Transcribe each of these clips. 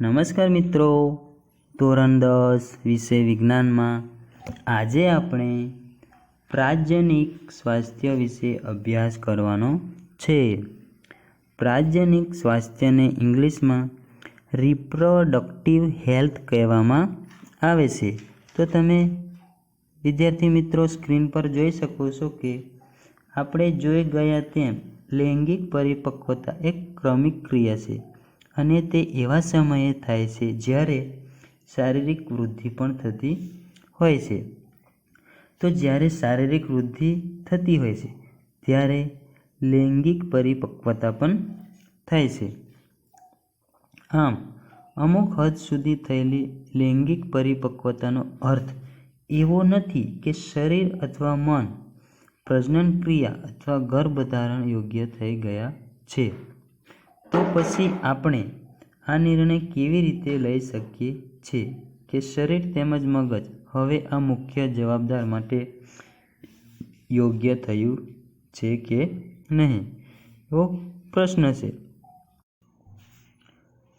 નમસ્કાર મિત્રો. ધોરણ દસ, વિષય વિજ્ઞાનમાં. આજે આપણે પ્રાજ્યનિક સ્વાસ્થ્ય વિશે અભ્યાસ કરવાનો છે. પ્રાજ્યનિક સ્વાસ્થ્યને ઇંગ્લિશમાં રિપ્રોડક્ટિવ હેલ્થ કહેવામાં આવે છે. તો તમે વિદ્યાર્થી મિત્રો સ્ક્રીન પર જોઈ શકો છો કે આપણે જોઈ ગયા તેમ લૈંગિક પરિપક્વતા એક ક્રમિક ક્રિયા છે. અને તે એવા સમયે થાય છે જ્યારે શારીરિક વૃદ્ધિ પણ થતી હોય છે. તો જ્યારે શારીરિક વૃદ્ધિ થતી હોય છે, ત્યારે લૈંગિક પરિપક્વતા પણ થાય છે. આમ, અમુક હદ સુધી થયેલી લૈંગિક પરિપક્વતાનો અર્થ એવો નથી કે શરીર અથવા મન પ્રજનન ક્રિયા અથવા ગર્ભધારણ યોગ્ય થઈ ગયા છે. તો પછી આપણે આ નિર્ણય કેવી રીતે લઈ શકીએ છીએ કે શરીર તેમજ મગજ હવે આ મુખ્ય જવાબદાર માટે યોગ્ય થયું છે કે નહીં? એવો પ્રશ્ન છે.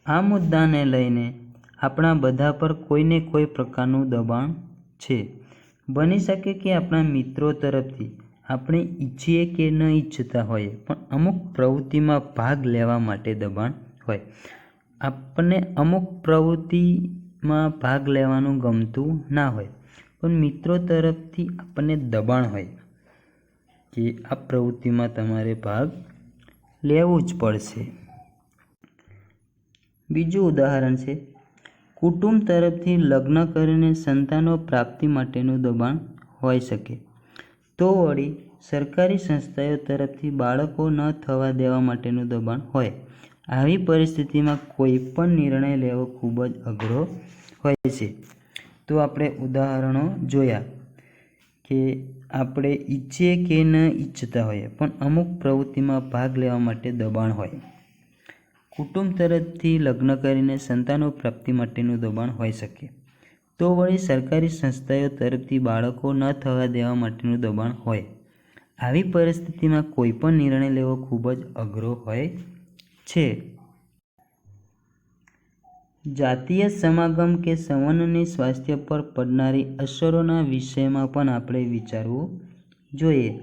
આ મુદ્દાને લઈને આપણા બધા પર કોઈને કોઈ પ્રકારનું દબાણ છે. બની શકે કે આપણા મિત્રો તરફથી આપણે ઈચ્છીએ કે ન ઈચ્છતા હોઈએ, પણ અમુક પ્રવૃત્તિમાં ભાગ લેવા માટે દબાણ હોય. આપણને અમુક પ્રવૃત્તિમાં ભાગ લેવાનું ગમતું ના હોય, પણ મિત્રો તરફથી આપણને દબાણ હોય કે આ પ્રવૃત્તિમાં તમારે ભાગ લેવું જ પડશે. બીજું ઉદાહરણ છે, કુટુંબ તરફથી લગ્ન કરીને સંતાનો પ્રાપ્તિ માટેનું દબાણ હોઈ શકે. તો વળી સરકારી સંસ્થાઓ તરફથી બાળકો ન થવા દેવા માટેનું દબાણ હોય. આવી પરિસ્થિતિમાં કોઈ પણ નિર્ણય લેવો ખૂબ જ અઘરો હોય છે. તો આપણે ઉદાહરણો જોયા કે આપણે ઈચ્છીએ કે ન ઈચ્છતા હોઈએ, પણ અમુક પ્રવૃત્તિમાં ભાગ લેવા માટે દબાણ હોય. કુટુંબ તરફથી લગ્ન કરીને સંતાનો પ્રાપ્તિ માટેનું દબાણ હોઈ શકે. તો વળી સરકારી સંસ્થાઓ તરફથી બાળકો ન થવા દેવા માટેનું દબાણ હોય. આવી પરિસ્થિતિમાં કોઈ પણ નિર્ણય લેવો ખૂબ જ અઘરો હોય છે. જાતીય સમાગમ કે સંવનની સ્વાસ્થ્ય પર પડનારી અસરોના વિષયમાં પણ આપણે વિચારવું જોઈએ.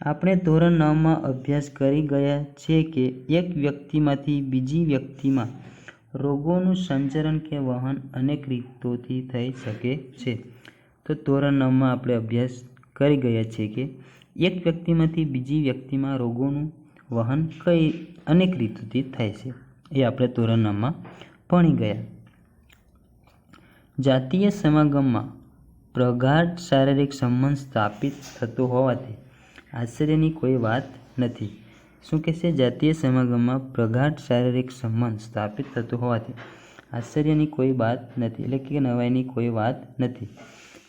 આપણે ધોરણ નવમાં અભ્યાસ કરી ગયા છે કે એક વ્યક્તિમાંથી બીજી વ્યક્તિમાં રોગોનું સંચરણ કે વહન અનેક રીતોથી થઈ શકે છે. તો ધોરણ નવમાં આપણે અભ્યાસ કરી ગયા છીએ કે એક વ્યક્તિમાંથી બીજી વ્યક્તિમાં રોગોનું વહન કઈ અનેક રીતોથી થાય છે. એ આપણે ધોરણ નવમાં ભણી ગયા. જાતીય સમાગમમાં પ્રગાઢ શારીરિક સંબંધ સ્થાપિત થતો હોવાથી આશ્ચર્યની કોઈ વાત નથી. શું કહેશે જાતીય સમાગમમાં પ્રગાઢ શારીરિક સંબંધ સ્થાપિત થતો હોવાથી આશ્ચર્યની કોઈ વાત નથી, એટલે કે નવાઈની કોઈ વાત નથી.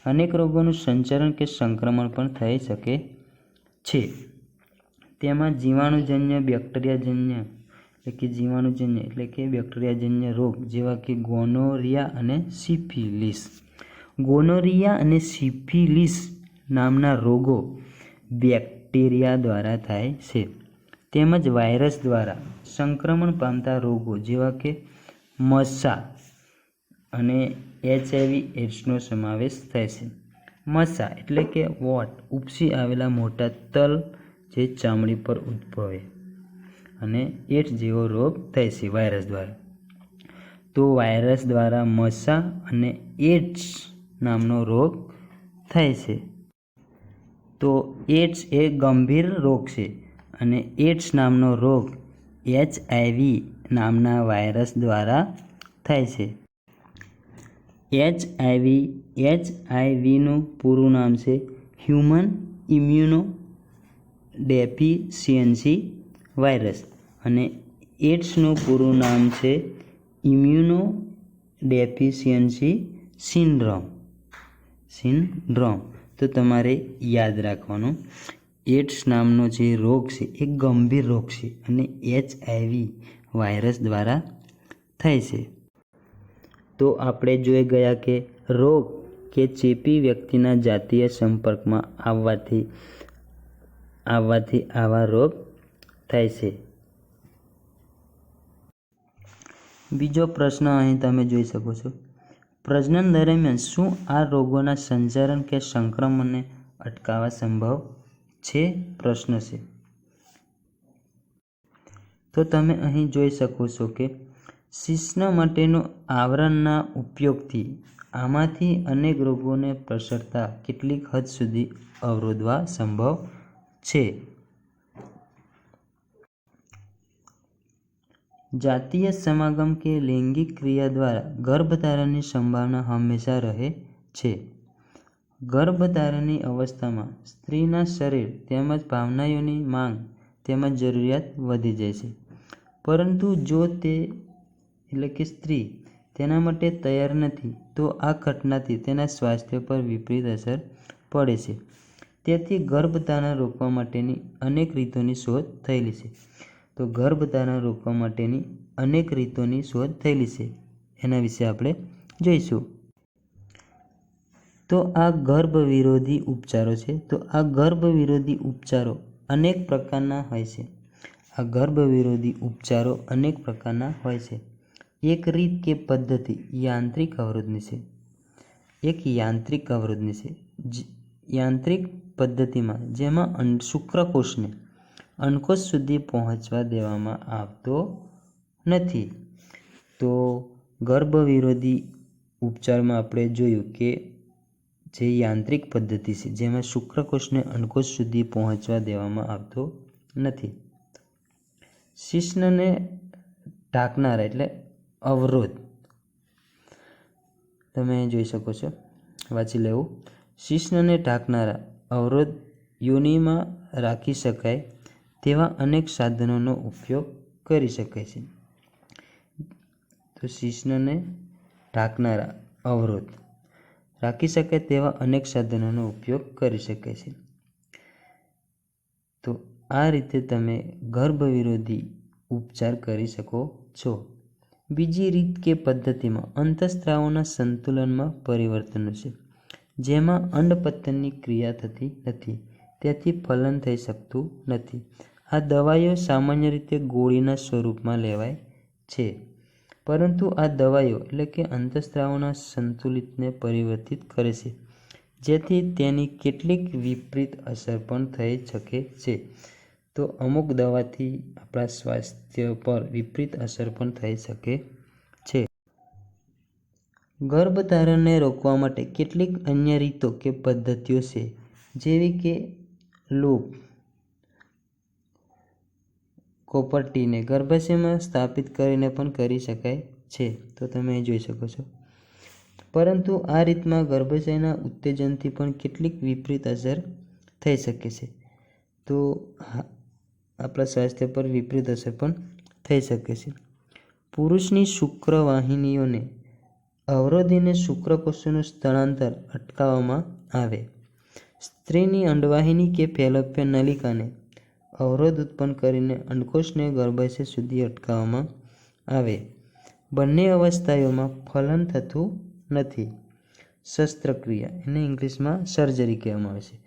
અનેક રોગોનું સંચરણ કે સંક્રમણ પણ થઈ શકે છે. તેમાં જીવાણુજન્ય, બેક્ટેરિયાજન્ય, એટલે કે જીવાણુજન્ય, એટલે કે બેક્ટેરિયાજન્ય રોગ જેવા કે ગોનોરિયા અને સિફિલિસ. ગોનોરિયા અને સિફિલિસ નામના રોગો બેક્ટેરિયા દ્વારા થાય છે. તેમજ વાયરસ દ્વારા સંક્રમણ પામતા રોગો જેવા કે મસા અને એચઆઈવી એડ્સનો સમાવેશ થાય છે. મસા એટલે કે વોટ ઉપસી આવેલા મોટા તલ જે ચામડી પર ઉદ્ભવે અને એડ્સ જેવો રોગ થાય છે વાયરસ દ્વારા. તો વાયરસ દ્વારા મસા અને એડ્સ નામનો રોગ થાય છે. તો એડ્સ એ ગંભીર રોગ છે. અને એડ્સ નામનો રોગ એચઆઈવી નામના વાયરસ દ્વારા થાય છે. એચઆઈવી, એચઆઈવીનું પૂરું નામ છે હ્યુમન ઇમ્યુનો ડેફિશિયન્સી વાયરસ અને એડ્સનું પૂરું નામ છે ઇમ્યુનો ડેફિશિયન્સી સિન્ડ્રોમ. સિન્ડ્રોમ. તો તમારે યાદ રાખવાનું. એડ્સ નામનો જે રોગ છે એ ગંભીર રોગ છે અને એચઆઈવી વાયરસ દ્વારા થાય છે. તો આપણે જોઈ ગયા કે રોગ કે ચેપી વ્યક્તિના જાતીય સંપર્કમાં આવવાથી આવવાથી આવા રોગ થાય છે. બીજો પ્રશ્ન અહીં તમે જોઈ શકો છો. પ્રજનન દરમિયાન શું આ રોગોના સંચારણ કે સંક્રમણને અટકાવવા સંભવ છે? પ્રશ્ન છે. તો તમે અહીં જોઈ શકો છો કે શિશ્ન માટેનું આવરણના ઉપયોગથી આમાંથી અનેક રોગોને પ્રસરતા કેટલીક હદ સુધી અવરોધવા સંભવ છે. જાતીય સમાગમ કે લૈંગિક ક્રિયા દ્વારા ગર્ભધારણની સંભાવના હંમેશા રહે છે. ગર્ભધારણની અવસ્થામાં સ્ત્રીના શરીર તેમજ ભાવનાઓની માંગ તેમજ જરૂરિયાત વધી જાય છે. પરંતુ જો તે, એટલે કે સ્ત્રી, તેના માટે તૈયાર નથી, તો આ ઘટનાથી તેના સ્વાસ્થ્ય પર વિપરીત અસર પડે છે. તેથી ગર્ભધારણ રોકવા માટેની અનેક રીતોની શોધ થયેલી છે. તો ગર્ભધારણ રોકવા માટેની અનેક રીતોની શોધ થયેલી છે. એના વિશે આપણે જોઈશું. તો આ ગર્ભ વિરોધી ઉપચારો છે. તો આ ગર્ભ વિરોધી ઉપચારો અનેક પ્રકારના હોય છે. આ ગર્ભ વિરોધી ઉપચારો અનેક પ્રકારના હોય છે. એક રીત કે પદ્ધતિ યાંત્રિક અવરોધની છે. એક યાંત્રિક અવરોધની છે. યાંત્રિક પદ્ધતિમાં જેમાં શુક્રકોષને અંડકોશ સુધી પહોંચવા દેવામાં આવતો નથી. તો ગર્ભ વિરોધી ઉપચારમાં આપણે જોયું કે જે યાંત્રિક પદ્ધતિ છે, જેમાં શુક્રકોષને અંડકોશ સુધી પહોંચવા દેવામાં આવતો નથી. શિષ્ણને ઢાંકનારા એટલે અવરોધ. તમે જોઈ શકો છો, વાંચી લેવું. શિષ્ણને ઢાંકનારા અવરોધ યોનિમાં રાખી શકાય તેવા અનેક સાધનોનો ઉપયોગ કરી શકાય છે. તો શિષ્ણને ઢાંકનારા અવરોધ. રાખી શકે તેવા અનેક સાધનોનો ઉપયોગ કરી શકે છે. તો આ રીતે તમે ગર્ભ વિરોધી ઉપચાર કરી શકો છો. બીજી રીત કે પદ્ધતિમાં અંતઃસ્ત્રાવોના સંતુલનમાં પરિવર્તનો છે, જેમાં અંડપતનની ક્રિયા થતી નથી, તેથી ફલન થઈ શકતું નથી. આ દવાઈઓ સામાન્ય રીતે ગોળીના સ્વરૂપમાં લેવાય છે. પરંતુ આ દવાઈઓ એટલે કે અંતઃસ્ત્રાવોના સંતુલિતને પરિવર્તિત કરે છે, જેથી તેની કેટલીક વિપરીત અસર પણ થઈ શકે છે. તો અમુક દવાથી આપણા સ્વાસ્થ્ય પર વિપરીત અસર પણ થઈ શકે છે. ગર્ભધારણને રોકવા માટે કેટલીક અન્ય રીતો કે પદ્ધતિઓ છે, જેવી કે લૂપ કોપરટીને ગર્ભાશયમાં સ્થાપિત કરીને પણ કરી શકાય છે. તો તમે જોઈ શકો છો. પરંતુ આ રીતમાં ગર્ભાશયના ઉત્તેજનથી પણ કેટલીક વિપરીત અસર થઈ શકે છે. તો આપણા સ્વાસ્થ્ય પર વિપરીત અસર પણ થઈ શકે છે. પુરુષની શુક્રવાહિનીઓને અવરોધીને શુક્રકોષોનું સ્થળાંતર અટકાવવામાં આવે. સ્ત્રીની અંડવાહિની કે ફેલોપિયન નલિકાને અવરોધ ઉત્પન્ન કરીને અંડકોષને ગર્ભાશય સુધી અટકાવવામાં આવે. બંને અવસ્થાઓમાં ફલન થતું નથી. શસ્ત્રક્રિયા એને ઇંગ્લિશમાં સર્જરી કહેવામાં આવે છે.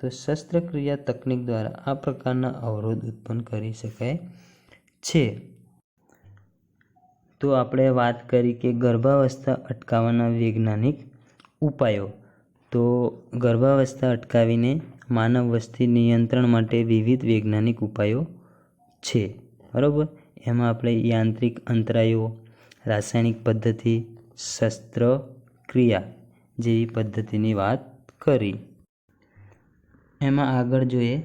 તો શસ્ત્રક્રિયા તકનિક દ્વારા આ પ્રકારના અવરોધ ઉત્પન્ન કરી શકાય છે. તો આપણે વાત કરી કે ગર્ભાવસ્થા અટકાવવાના વૈજ્ઞાનિક ઉપાયો. તો ગર્ભાવસ્થા અટકાવીને માનવ વસ્તી નિયંત્રણ માટે વિવિધ વૈજ્ઞાનિક ઉપાયો છે. બરાબર? એમાં આપણે યાંત્રિક અંતરાયો, રાસાયણિક પદ્ધતિ, શસ્ત્રક્રિયા જેવી પદ્ધતિની વાત કરી. એમાં આગળ જોઈએ.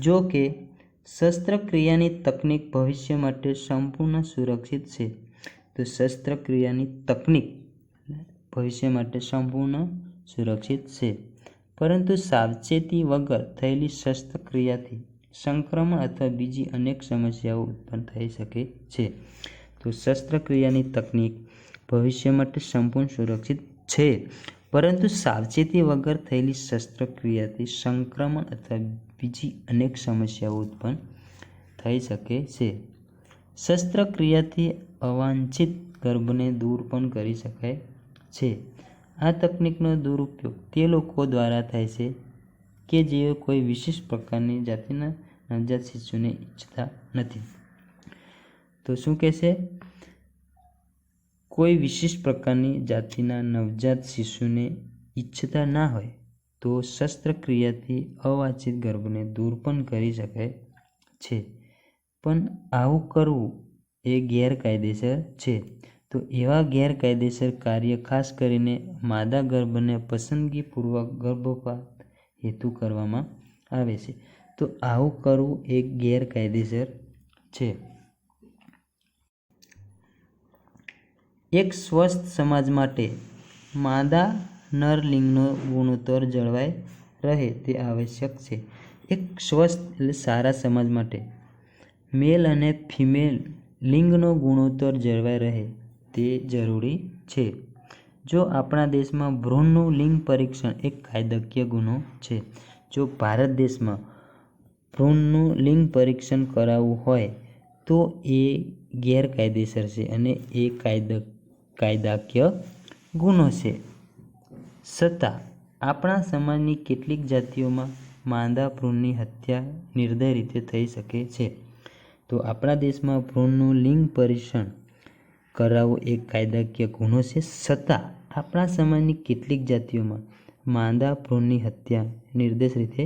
જો કે, શસ્ત્રક્રિયાની તકનિક ભવિષ્ય માટે સંપૂર્ણ સુરક્ષિત છે, તો શસ્ત્રક્રિયાની તકનિક ભવિષ્ય માટે સંપૂર્ણ સુરક્ષિત છે. પરંતુ સાવચેતી વગર થયેલી શસ્ત્રક્રિયાથી સંક્રમણ અથવા બીજી અનેક સમસ્યાઓ ઉત્પન્ન થઈ શકે છે. તો શસ્ત્રક્રિયાની તકનીક ભવિષ્ય માટે સંપૂર્ણ સુરક્ષિત છે. પરંતુ સાવચેતી વગર થયેલી શસ્ત્રક્રિયાથી સંક્રમણ અથવા બીજી અનેક સમસ્યાઓ ઉત્પન્ન થઈ શકે છે. શસ્ત્રક્રિયાથી અવાંછિત ગર્ભને દૂર પણ કરી શકાય છે. આ તકનિકનો દુરુપયોગ તે લોકો દ્વારા થાય છે કે જેઓ કોઈ વિશેષ પ્રકારની જાતિના નવજાત શિશુને ઈચ્છતા નથી. તો શું કહેશે? કોઈ વિશિષ્ટ પ્રકારની જાતિના નવજાત શિશુને ઈચ્છતા ના હોય તો શસ્ત્રક્રિયાથી અવાંછિત ગર્ભને દૂર પણ કરી શકાય છે. પણ આવું કરવું એ ગેરકાયદેસર છે. તો એવા ગેરકાયદેસર કાર્ય ખાસ કરીને માદા ગર્ભને પસંદગીપૂર્વક ગર્ભપાત હેતુ કરવામાં આવે છે. તો આવું કરવું એ ગેરકાયદેસર છે. એક સ્વસ્થ સમાજ માટે માદા નરલિંગનો ગુણોત્તર જળવાઈ રહે તે આવશ્યક છે. એક સ્વસ્થ એટલે સારા સમાજ માટે મેલ અને ફિમેલ લિંગનો ગુણોત્તર જળવાઈ રહે. તે જરૂરી છે. જો આપણા દેશમાં ભ્રૂણનું લિંગ પરીક્ષણ એક કાયદાકીય ગુનો છે, જો ભારત દેશમાં ભ્રૂણનું લિંગ પરીક્ષણ કરાવવું હોય, તો એ ગેરકાયદેસર છે અને એ કાયદા, કાયદાકીય ગુનો છે. છતાં, આપણા સમાજની કેટલીક જાતિઓમાં માંદા ભ્રૂણની હત્યા નિર્દય રીતે થઈ શકે છે. તો આપણા દેશમાં ભ્રૂણનું લિંગ પરીક્ષણ કરાવવું એક કાયદાકીય ગુનો છે. છતાં આપણા સમાજની કેટલીક જાતિઓમાં માંદા, ભ્રૂણની હત્યા નિર્દેશ રીતે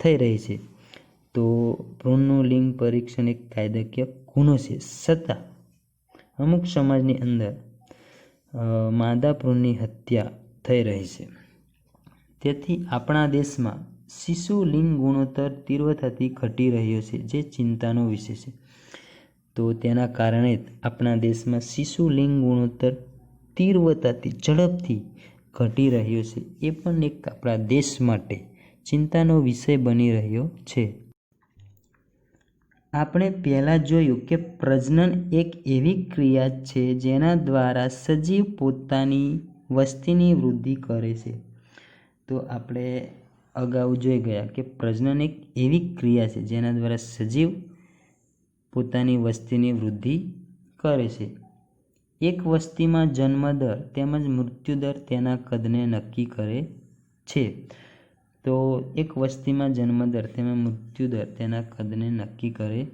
થઈ રહી છે. તો ભ્રૂણનું લિંગ પરીક્ષણ એક કાયદાકીય ગુનો છે. છતાં અમુક સમાજની અંદર માદા, ભ્રૂણની હત્યા થઈ રહી છે. તેથી આપણા દેશમાં શિશુ લિંગ ગુણોત્તર તીવ્રતાથી ઘટી રહ્યો છે, જે ચિંતાનો વિષય છે. તો તેના કારણે જ આપણા દેશમાં શિશુ લિંગ ગુણોત્તર તીવ્રતાથી ઝડપથી ઘટી રહ્યો છે. એ પણ એક આપણા દેશ માટે ચિંતાનો વિષય બની રહ્યો છે. આપણે પહેલાં જોયું કે પ્રજનન એક એવી ક્રિયા છે જેના દ્વારા સજીવ પોતાની વસ્તીની વૃદ્ધિ કરે છે. તો આપણે અગાઉ જોઈ ગયા કે પ્રજનન એક એવી ક્રિયા છે જેના દ્વારા સજીવ પોતાની વસ્તીની વૃદ્ધિ કરે છે. એક વસ્તીમાં જન્મદર તેમજ મૃત્યુદર તેના કદને નક્કી કરે છે. તો એક વસ્તીમાં જન્મદર તેમજ મૃત્યુદર તેના કદને નક્કી કરે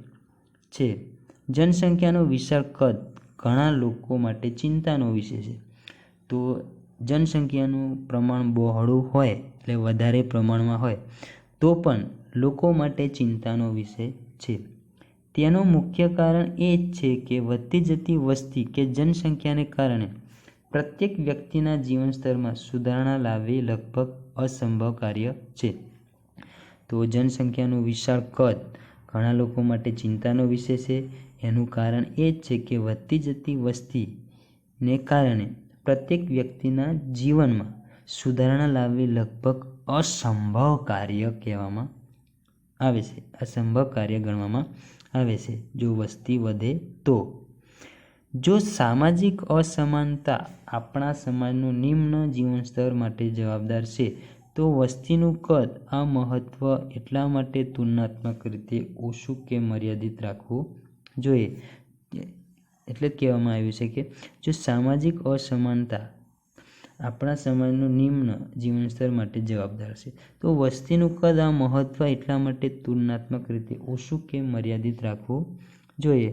છે. જનસંખ્યાનું વિશાળ કદ ઘણા લોકો માટે ચિંતાનો વિષય છે. તો જનસંખ્યાનું પ્રમાણ બહોળું હોય એટલે વધારે પ્રમાણમાં હોય તો પણ લોકો માટે ચિંતાનો વિષય છે. તેનું મુખ્ય કારણ એ જ છે કે વધતી જતી વસ્તી કે જનસંખ્યાને કારણે પ્રત્યેક વ્યક્તિના જીવન સ્તરમાં સુધારણા લાવવી લગભગ અસંભવ કાર્ય છે. તો જનસંખ્યાનું વિશાળ કદ ઘણા લોકો માટે ચિંતાનો વિષય છે. એનું કારણ એ જ છે કે વધતી જતી વસ્તીને કારણે પ્રત્યેક વ્યક્તિના જીવનમાં સુધારણા લાવવી લગભગ અસંભવ કાર્ય કહેવામાં આવે છે. અસંભવ કાર્ય ગણવામાં આવે છે. જો વસ્તી વધે તો. જો સામાજિક અસમાનતા આપણા સમાજનું નિમ્ન જીવન સ્તર માટે જવાબદાર છે, તો વસ્તીનું કદ આ મહત્ત્વ એટલા માટે તુલનાત્મક રીતે ઓછું કે મર્યાદિત રાખવું જોઈએ. એટલે જ કહેવામાં આવ્યું છે કે, જો સામાજિક અસમાનતા આપણા સમાજનું નિમ્ન જીવનસ્તર માટે જવાબદાર છે. તો વસ્તીનું કદ આ મહત્ત્વ એટલા માટે તુલનાત્મક રીતે ઓછું કે મર્યાદિત રાખવું જોઈએ?